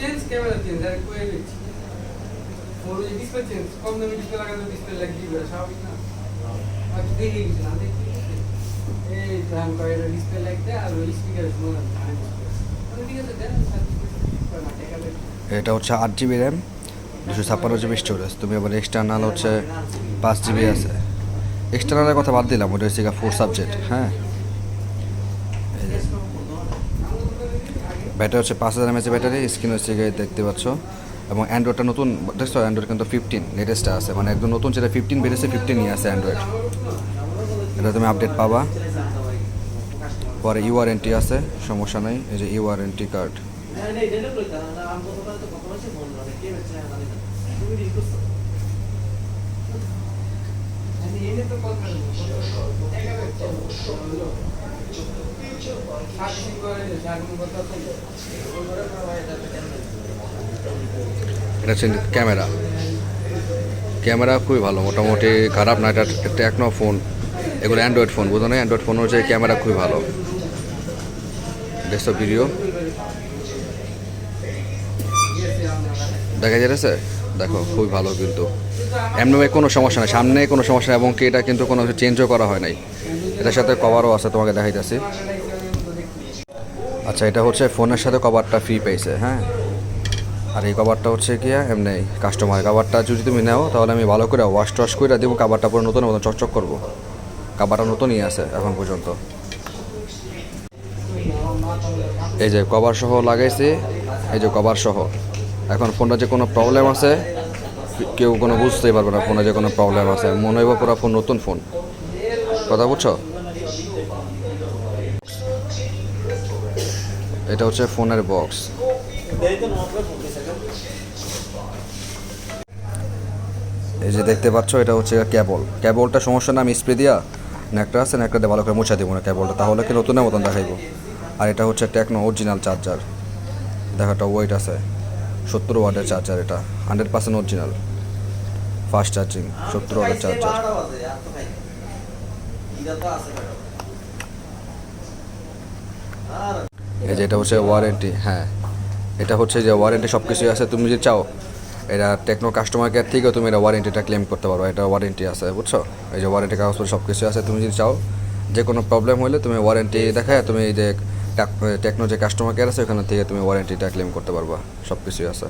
Change camera change আর কয়ে phone display change কম দামি display লাগালে ডিসপ্লে লাগিয়ে স্বাভাবিক না? এটা হচ্ছে আট জিবি র্যাম, দুশো ছাপ্পান্ন জিবি স্টোরেজ। তুমি আবার এক্সটার্নাল হচ্ছে পাঁচ জিবি আছে। এক্সটার্নালের কথা বাদ দিলাম, ওটা হচ্ছে ফোর সাবজেক্ট হ্যাঁ? ব্যাটারি হচ্ছে পাঁচ হাজার এমএচের ব্যাটারি স্ক্রিন হচ্ছে গিয়ে দেখতে পাচ্ছ। এবং অ্যান্ড্রয়েডটা নতুন, দেখছ অ্যান্ড্রয়েড কিন্তু ফিফটিন লেটেস্টটা আছে। মানে একদম নতুন যেটা ফিফটিন বেরিয়েছে ফিফটিন নিয়ে আছে অ্যান্ড্রয়েড এটা তুমি আপডেট পাবা। পরে ইউআরএনটি আছে, সমস্যা নেই, এই যে ইউআরএনটি কার্ড এনে তো কল করব সাথে করে সাগুন কথা তো ওরে ভাই এটা ক্যামেরা। ক্যামেরা খুবই ভালো, মোটামুটি খারাপ না, এটা টেকনো ফোন এগুলো অ্যান্ড্রয়েড ফোন বুঝো না অ্যান্ড্রয়েড ফোন হচ্ছে ক্যামেরা খুবই ভালো। দেখছ ভিডিও দেখা যাচ্ছে? দেখো, খুবই ভালো কিন্তু। এমনি কোনো সমস্যা নেই। সামনে কোনো সমস্যা এবং কি এটা কিন্তু কোনো চেঞ্জও করা হয় নাই। এটার সাথে কভারও আছে, তোমাকে দেখাইতেছি। আচ্ছা এটা হচ্ছে ফোনের সাথে কভারটা ফ্রি পেয়েছে হ্যাঁ? আর এই কভারটা হচ্ছে কি এমনি কাস্টমার কভারটা যদি তুমি নাও, তাহলে আমি ভালো করে ওয়াশ টশ করে দেবো কভারটা পুরো নতুন মতন চকচক করব। কাভারটা নতুনই আছে এখন পর্যন্ত। এই যে কভার সহ লাগাইছি, এই যে কভার সহ। এখন ফোনটা যে কোনো প্রবলেম আছে, কেউ কোনো বুঝতেই পারবে না ফোনে যে কোনো প্রবলেম আছে। মনে হইব পুরো ফোন নতুন ফোন। কথা বুঝছ? এটা হচ্ছে ফোনের বক্স এই যে দেখতে পাচ্ছ, এটা হচ্ছে ক্যাবল ক্যাবলটা সমস্যা না, আমি স্প্রে দিয়া ন্যাকটা আছে ন্যাকটা দিয়ে ভালো করে মুছা দেবো না ক্যাবলটা তাহলে কি নতুনের মতন দেখাইবো? আর এটা হচ্ছে টেকনো অরিজিনাল চার্জার দেখাটা ওয়েট আছে, সত্তর ওয়াটের চার্জার এটা hundred percent original fast charging সত্তর ওয়াটের চার্জার এই যে এটা হচ্ছে ওয়ারেন্টি হ্যাঁ। এটা হচ্ছে যে ওয়ারেন্টি সব কিছুই আছে, তুমি যদি চাও এটা টেকনো কাস্টমার কেয়ার থেকেও তুমি এটা ওয়ারেন্টিটা ক্লেম করতে পারো এটা ওয়ারেন্টি আছে, বুঝছ? এই যে ওয়ারেন্টি কাগজপত্র সব কিছু আছে, তুমি যদি চাও যে কোনো প্রবলেম হলে তুমি ওয়ারেন্টি দেখায় তুমি এই যে টেকনো যে কাস্টমার কেয়ার আছে, ওখান থেকে তুমি ওয়ারেন্টিটা ক্লেম করতে পারবা সব কিছুই আছে।